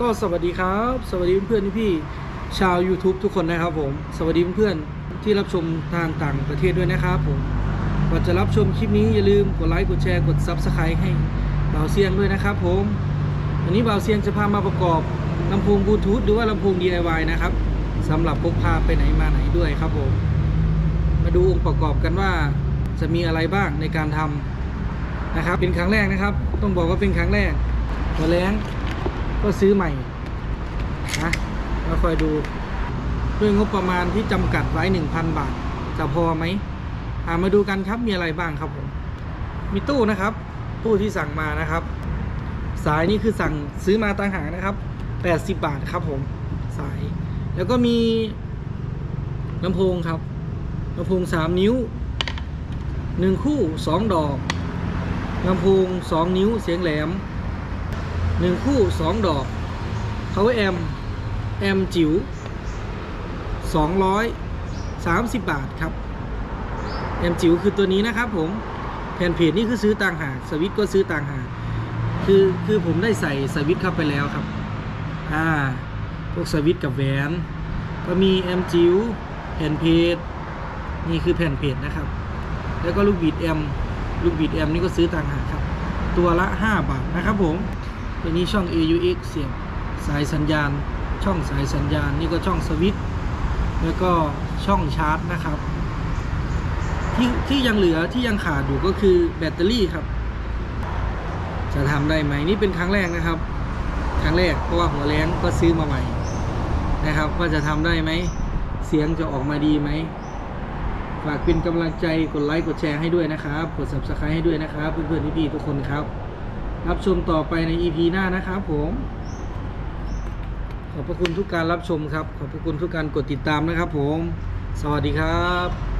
ก็สวัสดีครับ สวัสดีเพื่อนๆพี่ชาว YouTube ทุกคนนะครับผม สวัสดีเพื่อนๆที่รับชมทางต่างประเทศด้วยนะครับผมก่อนจะรับชมคลิปนี้อย่าลืมกดไลค์กดแชร์กด Subscribe ให้บ่าวเซียงด้วยนะครับผมวันนี้บ่าวเซียงจะพามาประกอบลำโพงบลูทูธหรือว่าลำโพง DIY นะครับสำหรับพกพาไปไหนมาไหนด้วยครับผมมาดูองค์ประกอบกันว่าจะมีอะไรบ้างในการทำนะครับ เป็นครั้งแรกนะครับ ต้องบอกว่าเป็นครั้งแรกตัวแรง ก็ซื้อใหม่นะมาคอยดูด้วยงบประมาณที่จำกัดไว้ 1,000 บาท จะพอไหมอ่ามาดูกันครับมีอะไรบ้างครับผมมีตู้นะครับ ตู้ที่สั่งมานะครับ สายนี่คือสั่งซื้อมาต่างหากนะครับ 80 บาทครับผมสาย แล้วก็มีลำโพงครับลำโพงสามนิ้วหนึ่งคู่สองดอกลำโพงสองนิ้วเสียงแหลม หนึ่งคู่สองดอก power amp แอมจิ๋วสองร้อยสามสิบบาทครับ แอมจิ๋วคือตัวนี้นะครับผม แผ่นเพจนี่คือซื้อต่างหาก สวิตก็ซื้อต่างหาก คือคือผมได้ใส่สวิตเข้าไปแล้วครับ อ่า พวกสวิตกับแหวน ก็มีแอมจิ๋วแผ่นเพจนี่คือแผ่นเพจนะครับ แล้วก็ลูกบีดแอม ลูกบีดแอมนี่ก็ซื้อต่างหากครับ ตัวละ 5 บาทนะครับผม ตัวนี้ช่อง AUX เสียบสายสัญญาณ ช่องสายสัญญาณ นี่ก็ช่องสวิตช์แล้วก็ช่องชาร์จนะครับ ที่ที่ยังเหลือที่ยังขาดอยู่ก็คือแบตเตอรี่ครับ จะทำได้ไหมนี่เป็นครั้งแรกนะครับ ครั้งแรกเพราะว่าหัวแรงก็ซื้อมาใหม่นะครับว่าจะทำได้ไหมเสียงจะออกมาดีไหมฝากเป็นกำลังใจกดไลค์กดแชร์ให้ด้วยนะครับ กด subscribe ให้ด้วยนะครับ เพื่อนๆพี่ๆทุกคนครับ รับชมต่อไปใน EP หน้านะครับผม ขอบพระคุณทุกการรับชมครับ ขอบพระคุณทุกการกดติดตามนะครับผม สวัสดีครับ